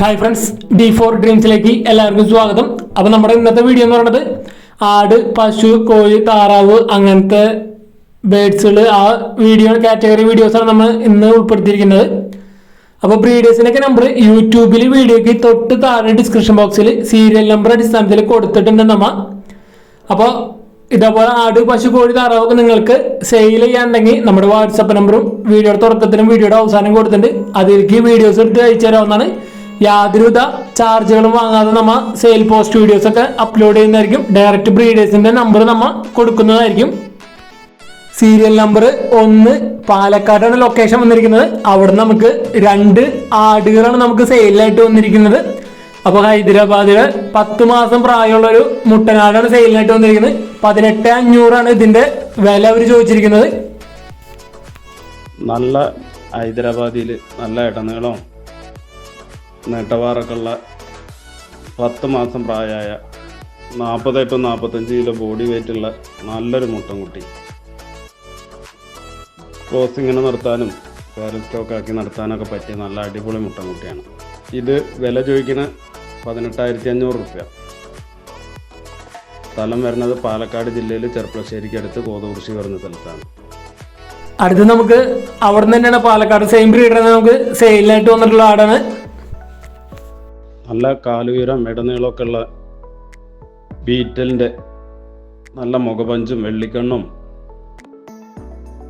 Hi friends D four ഡ്രീംസിലേക്ക് എല്ലാവർക്കും സ്വാഗതം. അപ്പോൾ നമ്മുടെ ഇന്നത്തെ വീഡിയോ എന്ന് പറയുന്നത് ആട് പശു കോഴി താറാവ് അങ്ങനത്തെ ബേഡ്സുകൾ ആ വീഡിയോ കാറ്റഗറി വീഡിയോസാണ് നമ്മൾ ഇന്ന് ഉൾപ്പെടുത്തിയിരിക്കുന്നത്. അപ്പോൾ ബ്രീഡേഴ്സിനൊക്കെ നമ്പർ യൂട്യൂബിൽ വീഡിയോക്ക് തൊട്ട് താഴെ ഡിസ്ക്രിപ്ഷൻ ബോക്സിൽ സീരിയൽ നമ്പർ അടിസ്ഥാനത്തിൽ കൊടുത്തിട്ടുണ്ട് നമ്മ. അപ്പോൾ ഇതേപോലെ ആട് പശു കോഴി താറാവൊക്കെ നിങ്ങൾക്ക് സെയിൽ ചെയ്യാണ്ടെങ്കിൽ നമ്മുടെ വാട്സപ്പ് നമ്പറും വീഡിയോയുടെ തുടക്കത്തിലും വീഡിയോയുടെ അവസാനം കൊടുത്തിട്ടുണ്ട്. അതിലേക്ക് വീഡിയോസ് എടുത്ത് അയച്ചു തരാവുന്നതാണ് യാതൊരുവിധ ചാർജുകളും വാങ്ങാതെ നമ്മൾ സെയിൽ പോസ്റ്റ് വീഡിയോസ് ഒക്കെ അപ്ലോഡ് ചെയ്യുന്നതായിരിക്കും. ഡയറക്റ്റ് ബ്രീഡേഴ്സിന്റെ നമ്പർ നമ്മൾ കൊടുക്കുന്നതായിരിക്കും. സീരിയൽ നമ്പർ ഒന്ന് പാലക്കാടാണ് ലൊക്കേഷൻ വന്നിരിക്കുന്നത്. അവിടെ നമുക്ക് രണ്ട് ആടുകളാണ് നമുക്ക് സെയിലായിട്ട് വന്നിരിക്കുന്നത്. അപ്പോൾ ഹൈദരാബാദിലെ പത്ത് മാസം പ്രായമുള്ള ഒരു മുട്ടനാടാണ് സെയിലിനായിട്ട് വന്നിരിക്കുന്നത്. പതിനെട്ട് അഞ്ഞൂറാണ് ഇതിന്റെ വില അവർ ചോദിച്ചിരിക്കുന്നത്. നല്ല ഹൈദരാബാദിൽ നല്ല ഇടനീളം നെട്ടവാറൊക്കെ ഉള്ള പത്ത് മാസം പ്രായമായ നാൽപ്പത് ടു നാൽപ്പത്തഞ്ച് കിലോ ബോഡി വെയിറ്റ് ഉള്ള നല്ലൊരു മുട്ടൻകുട്ടി നിർത്താനും പേരൻ സ്റ്റോക്ക് ആക്കി നടത്താനൊക്കെ പറ്റിയ നല്ല അടിപൊളി മുട്ടൻകുട്ടിയാണ് ഇത് വില ചോദിക്കുന്ന പതിനെട്ടായിരത്തി അഞ്ഞൂറ് റുപ്യ. സ്ഥലം വരുന്നത് പാലക്കാട് ജില്ലയിൽ ചെർപ്പളശ്ശേരിക്ക് അടുത്ത് കോതകുറിശി വരുന്ന സ്ഥലത്താണ്. അടുത്ത് നമുക്ക് അവിടെ നിന്ന് തന്നെയാണ് പാലക്കാട് സെയിം ബ്രീഡർ നമുക്ക് സെയിലിനായിട്ട് വന്നിട്ടുള്ള ആടാണ്. നല്ല കാലുയരം ഇടനീളമൊക്കെ ഉള്ള ബീറ്റലിന്റെ നല്ല മുഖപഞ്ചും വെള്ളിക്കണ്ണും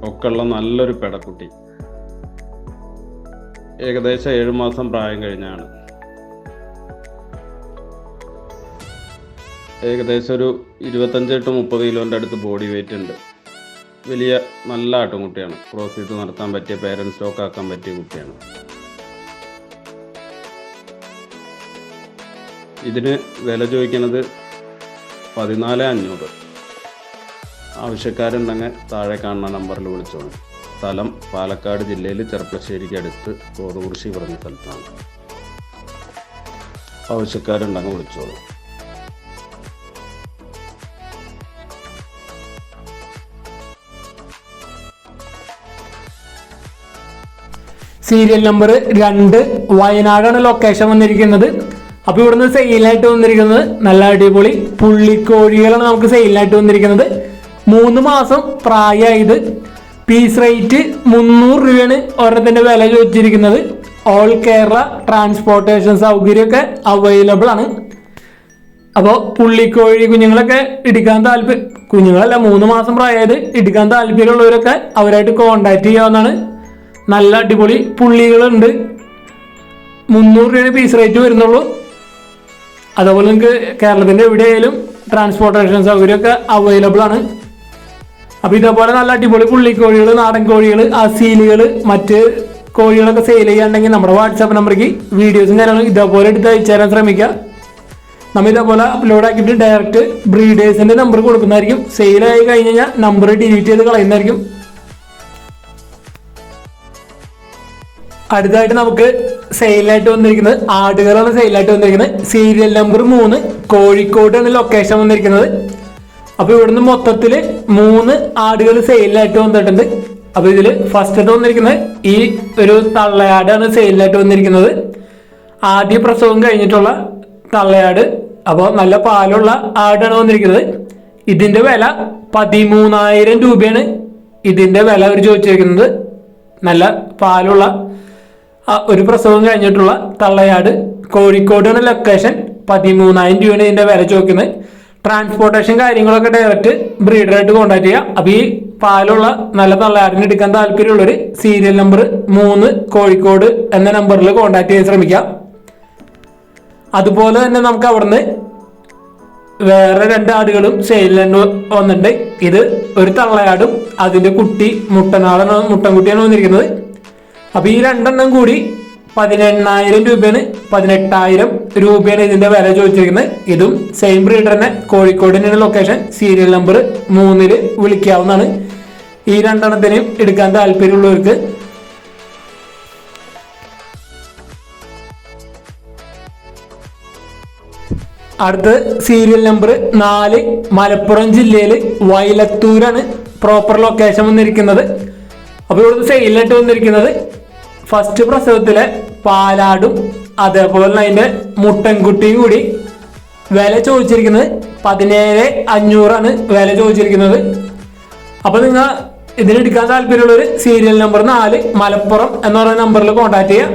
ഒക്കെ ഉള്ള നല്ലൊരു പെടക്കുട്ടി. ഏകദേശം ഏഴു മാസം പ്രായം കഴിഞ്ഞാണ്. ഏകദേശം ഒരു ഇരുപത്തഞ്ച് ടു മുപ്പത് കിലോന്റെ അടുത്ത് ബോഡി വെയിറ്റ് ഉണ്ട്. വലിയ നല്ല ആട്ടുംകുട്ടിയാണ്. ക്രോസ് ചെയ്ത് നടത്താൻ പറ്റിയ പേരൻസ് സ്റ്റോക്ക് ആക്കാൻ പറ്റിയ കുട്ടിയാണ്. ഇതിന് വില ചോദിക്കുന്നത് പതിനാല് അഞ്ഞൂറ്. ആവശ്യക്കാരുണ്ടെങ്കിൽ താഴെ കാണുന്ന നമ്പറിൽ വിളിച്ചോളൂ. സ്ഥലം പാലക്കാട് ജില്ലയിൽ ചെർപ്പശ്ശേരിക്ക് അടുത്ത് കോതുകുറിശി പറഞ്ഞ സ്ഥലത്താണ്. ആവശ്യക്കാരുണ്ടെങ്കിൽ വിളിച്ചോളൂ. സീരിയൽ നമ്പർ രണ്ട് വയനാടാണ് ലൊക്കേഷൻ വന്നിരിക്കുന്നത്. അപ്പോൾ ഇവിടുന്ന് സെയിലായിട്ട് വന്നിരിക്കുന്നത് നല്ല അടിപൊളി പുള്ളിക്കോഴികളാണ് നമുക്ക് സെയിലായിട്ട് വന്നിരിക്കുന്നത്. മൂന്ന് മാസം പ്രായമായത്. പീസ് റേറ്റ് മുന്നൂറ് രൂപയാണ് ഒരെണ്ണത്തിന്റെ വില ചോദിച്ചിരിക്കുന്നത്. ഓൾ കേരള ട്രാൻസ്പോർട്ടേഷൻ സൗകര്യമൊക്കെ അവൈലബിൾ ആണ്. അപ്പോൾ പുള്ളിക്കോഴി കുഞ്ഞുങ്ങളൊക്കെ എടുക്കാൻ താല്പര്യം കുഞ്ഞുങ്ങളല്ല മൂന്ന് മാസം പ്രായമായത്. എടുക്കാൻ താല്പര്യമുള്ളവരൊക്കെ അവരായിട്ട് കോണ്ടാക്ട് ചെയ്യാവുന്നതാണ്. നല്ല അടിപൊളി പുള്ളികളുണ്ട്. മുന്നൂറ് രൂപയാണ് പീസ് റേറ്റ് വരുന്നുള്ളൂ. അതുപോലെ നിങ്ങൾക്ക് കേരളത്തിന്റെ എവിടെയായാലും ട്രാൻസ്പോർട്ടേഷൻ സൗകര്യമൊക്കെ അവൈലബിൾ ആണ്. അപ്പോൾ ഇതേപോലെ നല്ല അടിപൊളി പുള്ളിക്കോഴികൾ നാടൻ കോഴികൾ അസീലുകൾ മറ്റ് കോഴികളൊക്കെ സെയിൽ ചെയ്യാണ്ടെങ്കിൽ നമ്മുടെ വാട്സാപ്പ് നമ്പറേക്ക് വീഡിയോസും കാര്യങ്ങളും ഇതേപോലെ എടുത്ത് അയച്ചു തരാൻ ശ്രമിക്കുക. നമ്മൾ ഇതേപോലെ അപ്ലോഡ് ആക്കിയിട്ട് ഡയറക്റ്റ് ബ്രീഡേഴ്സിന്റെ നമ്പർ കൊടുക്കുന്നതായിരിക്കും. സെയിൽ ആയി കഴിഞ്ഞ് കഴിഞ്ഞാൽ നമ്പർ ഡിലീറ്റ് ചെയ്ത് കളയുന്നതായിരിക്കും. അടുത്തായിട്ട് നമുക്ക് സെയിലായിട്ട് വന്നിരിക്കുന്നത് ആടുകളാണ് സെയിലായിട്ട് വന്നിരിക്കുന്നത്. സീരിയൽ നമ്പർ മൂന്ന് കോഴിക്കോടാണ് ലൊക്കേഷൻ വന്നിരിക്കുന്നത്. അപ്പൊ ഇവിടുന്ന് മൊത്തത്തിൽ മൂന്ന് ആടുകൾ സെയിലായിട്ട് വന്നിട്ടുണ്ട്. അപ്പൊ ഇതിൽ ഫസ്റ്റ് വന്നിരിക്കുന്നത് ഈ ഒരു തള്ളയാടാണ് സെയിലായിട്ട് വന്നിരിക്കുന്നത്. ആദ്യ പ്രസവം കഴിഞ്ഞിട്ടുള്ള തള്ളയാട്. അപ്പോൾ നല്ല പാലുള്ള ആടാണ് വന്നിരിക്കുന്നത്. ഇതിന്റെ വില പതിമൂന്നായിരം രൂപയാണ്. ഇതിന്റെ വില അവർ ചോദിച്ചിരിക്കുന്നത്. നല്ല പാലുള്ള ഒരു പ്രസവം കഴിഞ്ഞിട്ടുള്ള തള്ളയാട് കോഴിക്കോടാണ് ലൊക്കേഷൻ പതിമൂന്നായിരം രൂപയാണ് ഇതിന്റെ വില ചോദിക്കുന്നത്. ട്രാൻസ്പോർട്ടേഷൻ കാര്യങ്ങളൊക്കെ ഡയറക്റ്റ് ബ്രീഡറായിട്ട് കോൺടാക്ട് ചെയ്യാം. അപ്പോൾ ഈ പാലുള്ള നല്ല തള്ളയാടിന് എടുക്കാൻ താല്പര്യമുള്ളവർ സീരിയൽ നമ്പർ മൂന്ന് കോഴിക്കോട് എന്ന നമ്പറിൽ കോൺടാക്ട് ചെയ്യാൻ ശ്രമിക്കാം. അതുപോലെ തന്നെ നമുക്ക് അവിടുന്ന് വേറെ രണ്ട് ആടുകളും സെയിലിന് വന്നിട്ടുണ്ട്. ഇത് ഒരു തള്ളയാടും അതിന്റെ കുട്ടി മുട്ടനാടാണ് മുട്ടൻകുട്ടിയാണ് വന്നിരിക്കുന്നത്. അപ്പൊ ഈ രണ്ടെണ്ണം കൂടി പതിനെണ്ണായിരം രൂപയാണ്. പതിനെട്ടായിരം രൂപയാണ് ഇതിന്റെ വില ചോദിച്ചിരിക്കുന്നത്. ഇതും സെയിം ബ്രീഡർ തന്നെ. കോഴിക്കോടിനാണ് ലൊക്കേഷൻ സീരിയൽ നമ്പർ മൂന്നിൽ വിളിക്കാവുന്നതാണ്. ഈ രണ്ടെണ്ണത്തിനെയും എടുക്കാൻ താല്പര്യമുള്ളവർക്ക് അടുത്ത സീരിയൽ നമ്പർ നാല് മലപ്പുറം ജില്ലയിൽ വയലത്തൂരാണ്. പ്രോപ്പർ ലൊക്കേഷൻ വന്നിരിക്കുന്നത്. അപ്പോൾ ഇവിടുന്ന് സെയിലായിട്ട് വന്നിരിക്കുന്നത് ഫസ്റ്റ് പ്രസവത്തിലെ പാലാടും അതേപോലെ തന്നെ അതിന്റെ മുട്ടൻകുട്ടിയും കൂടി വില ചോദിച്ചിരിക്കുന്നത് പതിനേഴ് അഞ്ഞൂറാണ് വില ചോദിച്ചിരിക്കുന്നത്. അപ്പൊ നിങ്ങൾ ഇതിനെടുക്കാൻ താല്പര്യമുള്ളൊരു സീരിയൽ നമ്പർ നാല് മലപ്പുറം എന്ന് പറയുന്ന നമ്പറിൽ കോൺടാക്ട് ചെയ്യുക.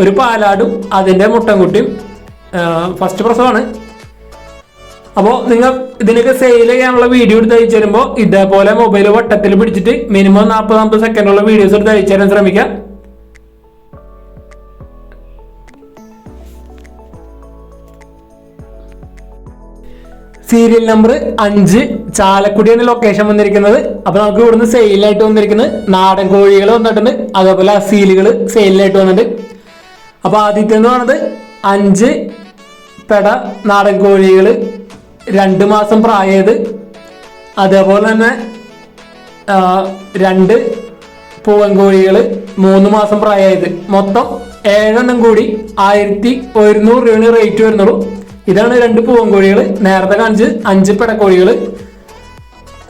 ഒരു പാലാടും അതിന്റെ മുട്ടൻകുട്ടിയും ഫസ്റ്റ് പ്രസവമാണ് അപ്പോൾ നിങ്ങൾ ഇതിനൊക്കെ സെയിൽ ചെയ്യാനുള്ള വീഡിയോ എടുത്ത് അയച്ചു തരുമ്പോൾ ഇതേപോലെ മൊബൈൽ വട്ടത്തിൽ പിടിച്ചിട്ട് മിനിമം നാൽപ്പത് നാൽപ്പത് സെക്കൻഡുള്ള വീഡിയോസ് എടുത്ത് അയച്ചു തരാൻ ശ്രമിക്കാം സീരിയൽ നമ്പർ അഞ്ച്. ചാലക്കുടിയാണ് ലൊക്കേഷൻ വന്നിരിക്കുന്നത്. അപ്പൊ നമുക്ക് ഇവിടുന്ന് സെയിലായിട്ട് വന്നിരിക്കുന്നത് നാടൻ കോഴികൾ വന്നിട്ടുണ്ട്. അതേപോലെ അസീലുകൾ സെയിലായിട്ട് വന്നിട്ടുണ്ട്. അപ്പൊ ആദ്യത്തെ എന്ന് പറയുന്നത് അഞ്ച് പെട നാടൻ കോഴികൾ രണ്ട് മാസം പ്രായത് അതേപോലെ തന്നെ രണ്ട് പൂവൻ കോഴികൾ മൂന്ന് മാസം പ്രായമായത്. മൊത്തം ഏഴെണ്ണം കൂടി ആയിരത്തി ഒരുന്നൂറ് രൂപയാണ് റേറ്റ് വരുന്നുള്ളൂ. ഇതാണ് രണ്ട് പൂവൻ കോഴികൾ നേരത്തെ കാണിച്ച് അഞ്ച് പെടക്കോഴികൾ.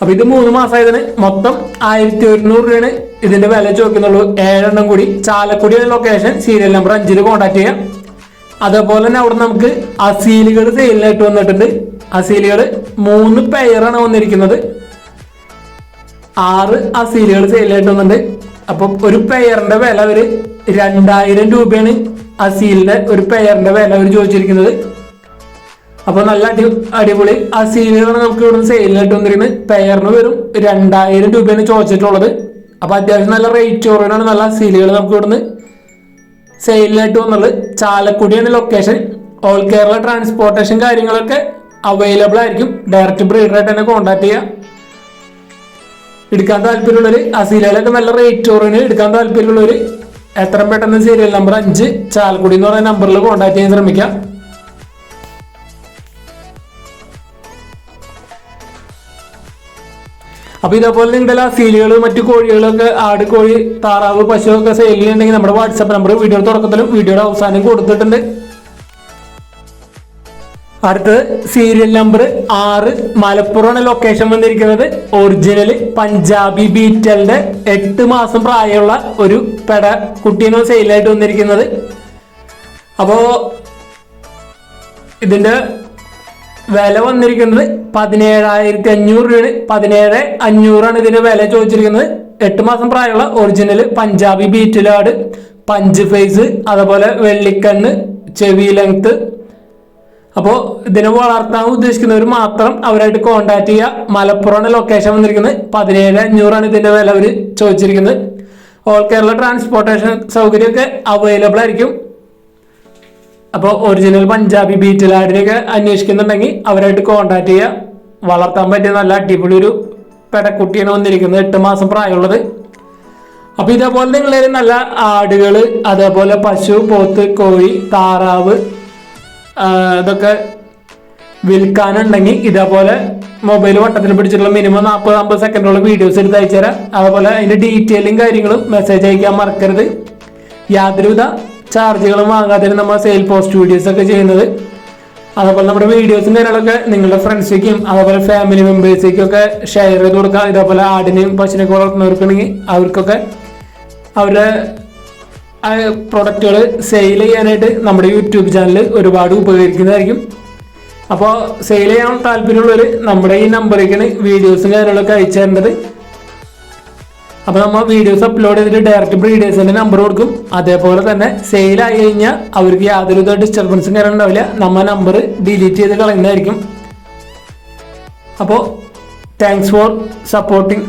അപ്പൊ ഇത് മൂന്ന് മാസമായതിന് മൊത്തം ആയിരത്തി ഒരുന്നൂറ് രൂപയാണ് ഇതിന്റെ വില ചോദിക്കുന്നുള്ളൂ. ഏഴെണ്ണം കൂടി. ചാലക്കുടിയുടെ ലൊക്കേഷൻ സീരിയൽ നമ്പർ അഞ്ചിൽ കോൺടാക്ട് ചെയ്യാം. അതേപോലെ തന്നെ അവിടെ നമുക്ക് അസീലുകൾ സെയിലിനായിട്ട് വന്നിട്ടുണ്ട്. അസീലുകൾ മൂന്ന് പെയറാണ് വന്നിരിക്കുന്നത്. ആറ് അസീലുകൾ സെയിലായിട്ട് വന്നിട്ടുണ്ട്. അപ്പൊ ഒരു പെയറിന്റെ വില ഒരു രണ്ടായിരം രൂപയാണ് അസീലിന്റെ ഒരു പെയറിന്റെ വില അവർ ചോദിച്ചിരിക്കുന്നത്. അപ്പൊ നല്ല അടി അടിപൊളി. ആ അസീലുകളാണ് നമുക്ക് ഇവിടെ സെയിലിനായിട്ട് വന്നിരിക്കുന്നത് പെയറിന് വരും രണ്ടായിരം രൂപയാണ് ചോദിച്ചിട്ടുള്ളത്. അപ്പൊ അത്യാവശ്യം നല്ല റേറ്റ് കുറവിനാണ് നല്ല സീലുകൾ നമുക്ക് ഇവിടുന്ന് സെയിലിനായിട്ട് വന്നുള്ളത് ചാലക്കുടിയാണ് ലൊക്കേഷൻ ഓൾ കേരള ട്രാൻസ്പോർട്ടേഷൻ കാര്യങ്ങളൊക്കെ അവൈലബിൾ ആയിരിക്കും. ഡയറക്റ്റ് ബ്രീഡറായിട്ട് തന്നെ കോൺടാക്ട് ചെയ്യാം. എടുക്കാൻ താല്പര്യമുള്ളവർ സീലുകളൊക്കെ നല്ല റേറ്റ് കുറവിന് എടുക്കാൻ താല്പര്യമുള്ളവർ എത്രയും പെട്ടെന്ന് സീരിയൽ നമ്പർ അഞ്ച് ചാലക്കുടി എന്ന് പറയുന്ന നമ്പറിൽ കോൺടാക്ട് ചെയ്യാൻ ശ്രമിക്കാം. അപ്പൊ ഇതേപോലെ നിങ്ങളുടെ സീലുകൾ മറ്റു കോഴികളൊക്കെ ആട് കോഴി താറാവ് പശു ഒക്കെ സെയിൽ ചെയ്യുന്നുണ്ടെങ്കിൽ നമ്മുടെ വാട്സാപ്പ് നമ്പർ വീഡിയോയുടെ തുടക്കത്തിലും വീഡിയോയുടെ അവസാനം കൊടുത്തിട്ടുണ്ട്. അടുത്തത് സീരിയൽ നമ്പർ ആറ് മലപ്പുറമാണ് ലൊക്കേഷൻ വന്നിരിക്കുന്നത്. ഒറിജിനൽ പഞ്ചാബി ബീറ്റലിന്റെ എട്ട് മാസം പ്രായമുള്ള ഒരു പെട കുട്ടീനോ സെയിലായിട്ട് വന്നിരിക്കുന്നത്. അപ്പോ ഇതിന്റെ വില വന്നിരിക്കുന്നത് പതിനേഴായിരത്തി അഞ്ഞൂറ് രൂപയാണ്. പതിനേഴ് അഞ്ഞൂറാണ് ഇതിന്റെ വില ചോദിച്ചിരിക്കുന്നത്. എട്ട് മാസം പ്രായമുള്ള ഒറിജിനൽ പഞ്ചാബി ബീറ്റിലാട് പഞ്ച് ഫേസ് അതുപോലെ വെള്ളിക്കണ്ണ് ചെവി ലെങ്ത് അപ്പോൾ ഇതിനെ വളർത്താൻ ഉദ്ദേശിക്കുന്നവർ മാത്രം അവരായിട്ട് കോണ്ടാക്ട് ചെയ്യുക. മലപ്പുറമാണ് ലൊക്കേഷൻ വന്നിരിക്കുന്നത് പതിനേഴ് അഞ്ഞൂറാണ് ഇതിന്റെ വില അവർ ചോദിച്ചിരിക്കുന്നത്. ഓൾ കേരള ട്രാൻസ്പോർട്ടേഷൻ സൗകര്യമൊക്കെ അവൈലബിൾ ആയിരിക്കും. അപ്പോൾ ഒറിജിനൽ പഞ്ചാബി ബീറ്റിലാടിനെയൊക്കെ അന്വേഷിക്കുന്നുണ്ടെങ്കിൽ അവരായിട്ട് കോണ്ടാക്ട് ചെയ്യുക വളർത്താൻ പറ്റിയ നല്ല അടിപൊളി ഒരു പെടക്കുട്ടിയാണ് വന്നിരിക്കുന്നത് എട്ട് മാസം പ്രായമുള്ളത്. അപ്പോൾ ഇതേപോലെ നിങ്ങളെ നല്ല ആടുകൾ അതേപോലെ പശു പോത്ത് കോഴി താറാവ് ഇതൊക്കെ വിൽക്കാനുണ്ടെങ്കിൽ ഇതേപോലെ മൊബൈൽ വട്ടത്തിൽ പിടിച്ചിട്ടുള്ള മിനിമം നാൽപ്പത് അമ്പത് സെക്കൻഡുള്ള വീഡിയോസ് എടുത്ത് അയച്ചു തരാം അതുപോലെ അതിന്റെ ഡീറ്റെയിലും കാര്യങ്ങളും മെസ്സേജ് അയക്കാൻ മറക്കരുത്. യാതൊരുവിധ ചാർജുകളും വാങ്ങാതെ നമ്മൾ സെയിൽ പോസ്റ്റ് വീഡിയോസ് ഒക്കെ ചെയ്യുന്നത്. അതേപോലെ നമ്മുടെ വീഡിയോസും കാര്യങ്ങളൊക്കെ നിങ്ങളുടെ ഫ്രണ്ട്സിലേക്കും അതേപോലെ ഫാമിലി മെമ്പേഴ്സിലേക്കും ഒക്കെ ഷെയർ ചെയ്ത് കൊടുക്കുക. ഇതേപോലെ ആടിനെയും പശുവിനെയൊക്കെ വളർത്തുന്നവർക്കുണ്ടെങ്കിൽ അവർക്കൊക്കെ അവരുടെ പ്രൊഡക്റ്റുകൾ സെയിൽ ചെയ്യാനായിട്ട് നമ്മുടെ യൂട്യൂബ് ചാനൽ ഒരുപാട് ഉപകരിക്കുന്നതായിരിക്കും. അപ്പോൾ സെയിൽ ചെയ്യാൻ താല്പര്യമുള്ളവർ നമ്മുടെ ഈ നമ്പറിലേക്കാണ് വീഡിയോസും കാര്യങ്ങളൊക്കെ അയച്ചു തരേണ്ടത്. അപ്പോൾ നമ്മൾ വീഡിയോസ് അപ്ലോഡ് ചെയ്തിട്ട് ഡയറക്റ്റ് ബ്രീഡേഴ്സിന്റെ നമ്പർ കൊടുക്കും. അതേപോലെ തന്നെ സെയിൽ ആയി കഴിഞ്ഞാൽ അവർക്ക് യാതൊരു ഡിസ്റ്റർബൻസും കാര്യം ഉണ്ടാവില്ല. നമ്മൾ നമ്പർ ഡിലീറ്റ് ചെയ്ത് കളയുന്നതായിരിക്കും. അപ്പോൾ താങ്ക്സ് ഫോർ സപ്പോർട്ടിങ്